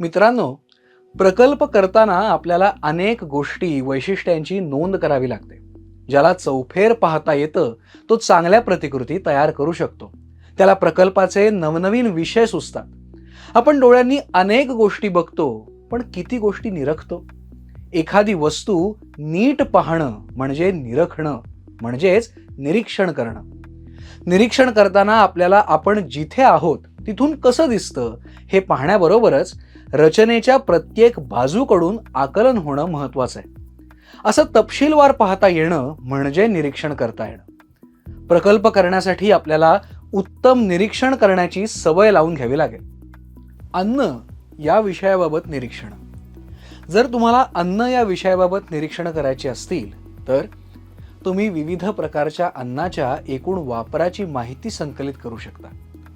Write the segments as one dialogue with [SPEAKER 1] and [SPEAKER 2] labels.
[SPEAKER 1] मित्रांनो प्रकल्प करताना आपल्याला अनेक गोष्टी वैशिष्ट्यांची नोंद करावी लागते ज्याला चौफेर पाहता येतं तो चांगल्या प्रतिकृती तयार करू शकतो. त्याला प्रकल्पाचे नवनवीन विषय सुचतात. आपण डोळ्यांनी अनेक गोष्टी बघतो पण किती गोष्टी निरखतो? एखादी वस्तू नीट पाहणं म्हणजे निरखणं म्हणजेच निरीक्षण करणं. निरीक्षण करताना आपल्याला आपण जिथे आहोत तिथून कसं दिसतं हे पाहण्याबरोबरच रचनेच्या प्रत्येक बाजूकडून आकलन होणं महत्वाचं आहे. असं तपशीलवार पाहता येणं म्हणजे निरीक्षण करता येणं. प्रकल्प करण्यासाठी आपल्याला उत्तम निरीक्षण करण्याची सवय लावून घ्यावी लागेल. अन्न या विषयाबाबत निरीक्षण. जर तुम्हाला अन्न या विषयाबाबत निरीक्षण करायची असतील तर तुम्ही विविध प्रकारच्या अन्नाच्या एकूण वापराची माहिती संकलित करू शकता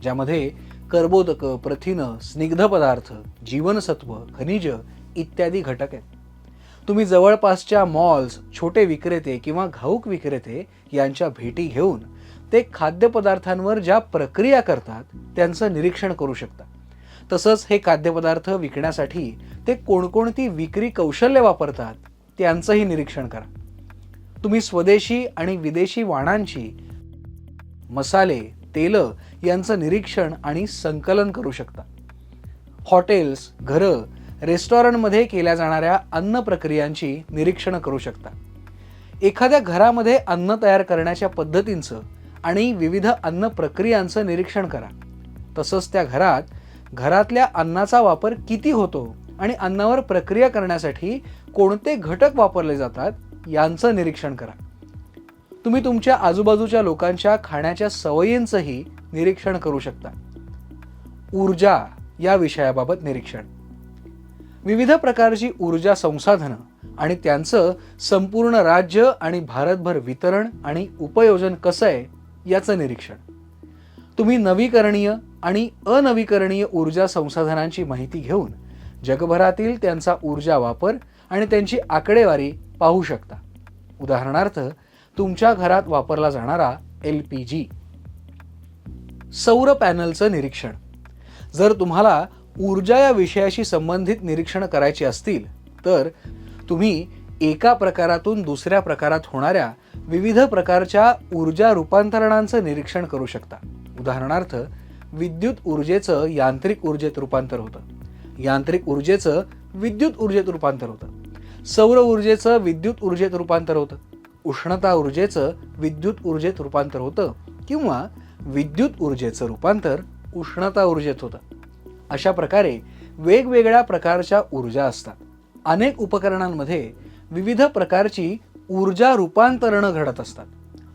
[SPEAKER 1] ज्यामध्ये कर्बोदक प्रथिनं स्निग्ध पदार्थ जीवनसत्व खनिज इत्यादी घटक आहेत. तुम्ही जवळपासच्या मॉल्स छोटे विक्रेते किंवा घाऊक विक्रेते यांच्या भेटी घेऊन ते खाद्यपदार्थांवर ज्या प्रक्रिया करतात त्यांचं निरीक्षण करू शकता. तसंच हे खाद्यपदार्थ विकण्यासाठी ते कोणकोणती विक्री कौशल्य वापरतात त्यांचंही निरीक्षण करा. तुम्ही स्वदेशी आणि विदेशी वाणांची मसाले तेलं यांचं निरीक्षण आणि संकलन करू शकता. हॉटेल्स घरं रेस्टॉरंटमध्ये केल्या जाणाऱ्या अन्न प्रक्रियांची निरीक्षणं करू शकता. एखाद्या घरामध्ये अन्न तयार करण्याच्या पद्धतींचं आणि विविध अन्न प्रक्रियांचं निरीक्षण करा. तसंच त्या घरात घरातल्या अन्नाचा वापर किती होतो आणि अन्नावर प्रक्रिया करण्यासाठी कोणते घटक वापरले जातात यांचं निरीक्षण करा. तुम्ही तुमच्या आजूबाजूच्या लोकांच्या खाण्याच्या सवयींचंही निरीक्षण करू शकता. ऊर्जा या विषयाबाबत निरीक्षण. विविध प्रकारची ऊर्जा संसाधनं आणि त्यांचं संपूर्ण राज्य आणि भारतभर वितरण आणि उपयोजन कसं आहे याचं निरीक्षण. तुम्ही नवीकरणीय आणि अनवीकरणीय ऊर्जा संसाधनांची माहिती घेऊन जगभरातील त्यांचा ऊर्जा वापर आणि त्यांची आकडेवारी पाहू शकता. उदाहरणार्थ तुमच्या घरात वापरला जाणारा एल पी जी. सौर पॅनलचं निरीक्षण. जर तुम्हाला ऊर्जा या विषयाशी संबंधित निरीक्षण करायची असतील तर तुम्ही एका प्रकारातून दुसऱ्या प्रकारात होणाऱ्या विविध प्रकारच्या ऊर्जा रूपांतरणांचं निरीक्षण करू शकता. उदाहरणार्थ विद्युत ऊर्जेचं यांत्रिक ऊर्जेत रूपांतर होतं. यांत्रिक ऊर्जेचं विद्युत ऊर्जेत रूपांतर होतं. सौर ऊर्जेचं विद्युत ऊर्जेत रूपांतर होतं. उष्णता ऊर्जेचं विद्युत ऊर्जेत रूपांतर होतं किंवा विद्युत ऊर्जेचं रूपांतर उष्णता ऊर्जेत होतं. अशा प्रकारे वेगवेगळ्या प्रकारच्या ऊर्जा असतात. अनेक उपकरणांमध्ये विविध प्रकारची ऊर्जा रूपांतरणं घडत असतात.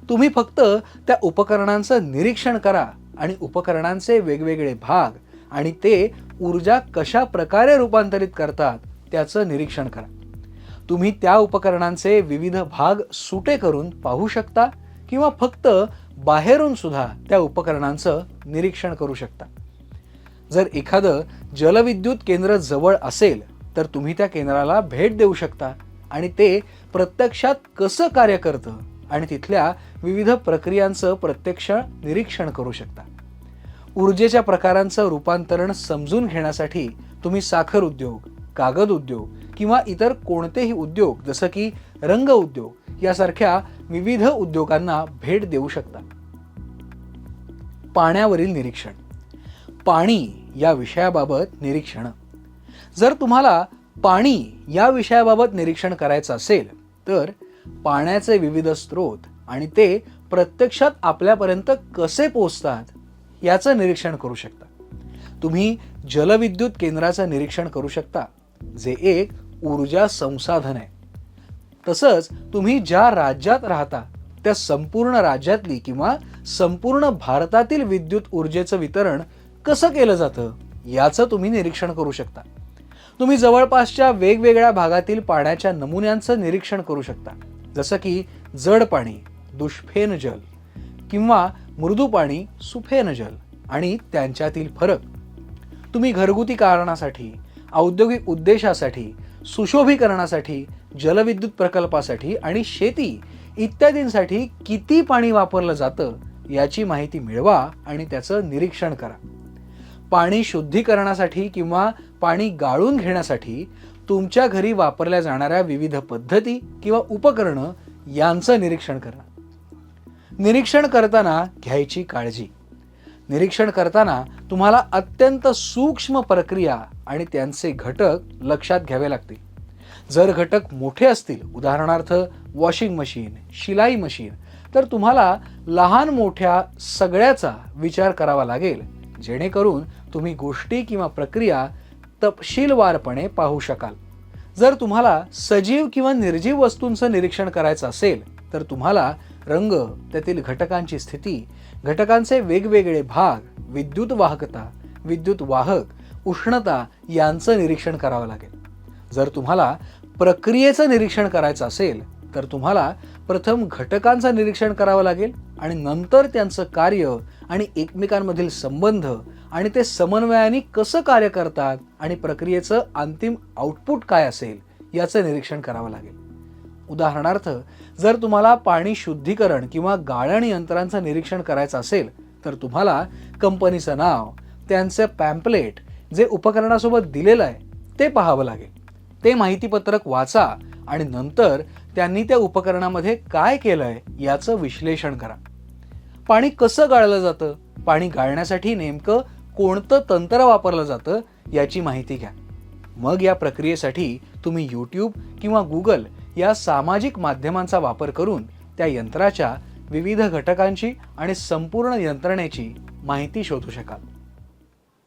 [SPEAKER 1] तुम्ही फक्त त्या उपकरणांचं निरीक्षण करा आणि उपकरणांचे वेगवेगळे भाग आणि ते ऊर्जा कशा प्रकारे रूपांतरित करतात त्याचं निरीक्षण करा. तुम्ही त्या उपकरणांचे विविध भाग सुटे करून पाहू शकता किंवा फक्त बाहेरून सुद्धा त्या उपकरणांचं निरीक्षण करू शकता. जर एखादं जलविद्युत केंद्र जवळ असेल तर तुम्ही त्या केंद्राला भेट देऊ शकता आणि ते प्रत्यक्षात कसं कार्य करतं आणि तिथल्या विविध प्रक्रियांचं प्रत्यक्ष निरीक्षण करू शकता. ऊर्जेच्या प्रकारांचं रूपांतरण समजून घेण्यासाठी तुम्ही साखर उद्योग कागद उद्योग किंवा इतर कोणतेही उद्योग जसं की रंग उद्योग यासारख्या विविध उद्योगांना भेट देऊ शकता पाण्यावरील निरीक्षण. पाणी या विषयाबाबत निरीक्षण. जर तुम्हाला पाणी या विषयाबाबत निरीक्षण करायचं असेल तर पाण्याचे विविध स्रोत आणि ते प्रत्यक्षात आपल्यापर्यंत कसे पोचतात याचं निरीक्षण करू शकता. तुम्ही जलविद्युत केंद्राचं निरीक्षण करू शकता जे एक ऊर्जा संसाधन आहे. तसंच तुम्ही ज्या राज्यात राहता त्या संपूर्ण राज्यातली किंवा संपूर्ण भारतातील विद्युत ऊर्जेचं वितरण कसं केलं जातं याचं तुम्ही निरीक्षण करू शकता. तुम्ही जवळपासच्या वेगवेगळ्या भागातील पाण्याच्या नमुन्यांचं निरीक्षण करू शकता. जसं की जड पाणी दुष्फेन जल किंवा मृदू पाणी सुफेन जल आणि त्यांच्यातील फरक. तुम्ही घरगुती कारणासाठी औद्योगिक उद्देशासाठी सुशोभीकरणासाठी जलविद्युत प्रकल्पासाठी आणि शेती इत्यादींसाठी किती पाणी वापरलं जातं याची माहिती मिळवा आणि त्याचं निरीक्षण करा. पाणी शुद्धीकरणासाठी किंवा पाणी गाळून घेण्यासाठी तुमच्या घरी वापरल्या जाणाऱ्या विविध पद्धती किंवा उपकरणं यांचं निरीक्षण करा. निरीक्षण करताना घ्यायची काळजी. निरीक्षण करताना तुम्हाला अत्यंत सूक्ष्म प्रक्रिया आणि त्यांचे घटक लक्षात घ्यावे लागतील. जर घटक मोठे असतील उदाहरणार्थ वॉशिंग मशीन शिलाई मशीन तर तुम्हाला लहान मोठ्या सगळ्याचा विचार करावा लागेल जेणेकरून तुम्ही गोष्टी किंवा प्रक्रिया तपशीलवारपणे पाहू शकाल. जर तुम्हाला सजीव किंवा निर्जीव वस्तूंचं निरीक्षण करायचं असेल तर तुम्हाला रंग त्यातील घटकांची स्थिती घटकांचे वेगवेगळे भाग विद्युत वाहकता विद्युत वाहक उष्णता यांचं निरीक्षण करावं लागेल. जर तुम्हाला प्रक्रियेचं निरीक्षण करायचं असेल तर तुम्हाला प्रथम घटकांचं निरीक्षण करावं लागेल आणि नंतर त्यांचं कार्य आणि एकमेकांमधील संबंध आणि ते समन्वयाने कसं कार्य करतात आणि प्रक्रियेचं अंतिम आउटपुट काय असेल याचं निरीक्षण करावं लागेल. उदाहरणार्थ जर तुम्हाला पाणी शुद्धीकरण किंवा गाळण यंत्रांचं निरीक्षण करायचं असेल तर तुम्हाला कंपनीचं नाव त्यांचं पॅम्पलेट जे उपकरणासोबत दिलेलं आहे ते पाहावं लागेल. ते माहितीपत्रक वाचा आणि नंतर त्यांनी त्या उपकरणामध्ये काय केलंय याचं विश्लेषण करा. पाणी कसं गाळलं जातं? पाणी गाळण्यासाठी नेमकं कोणतं तंत्र वापरलं जातं याची माहिती घ्या. मग या प्रक्रियेसाठी तुम्ही यूट्यूब किंवा गुगल या सामाजिक माध्यमांचा वापर करून त्या यंत्राच्या विविध घटकांची आणि संपूर्ण यंत्रणेची माहिती शोधू शकाल.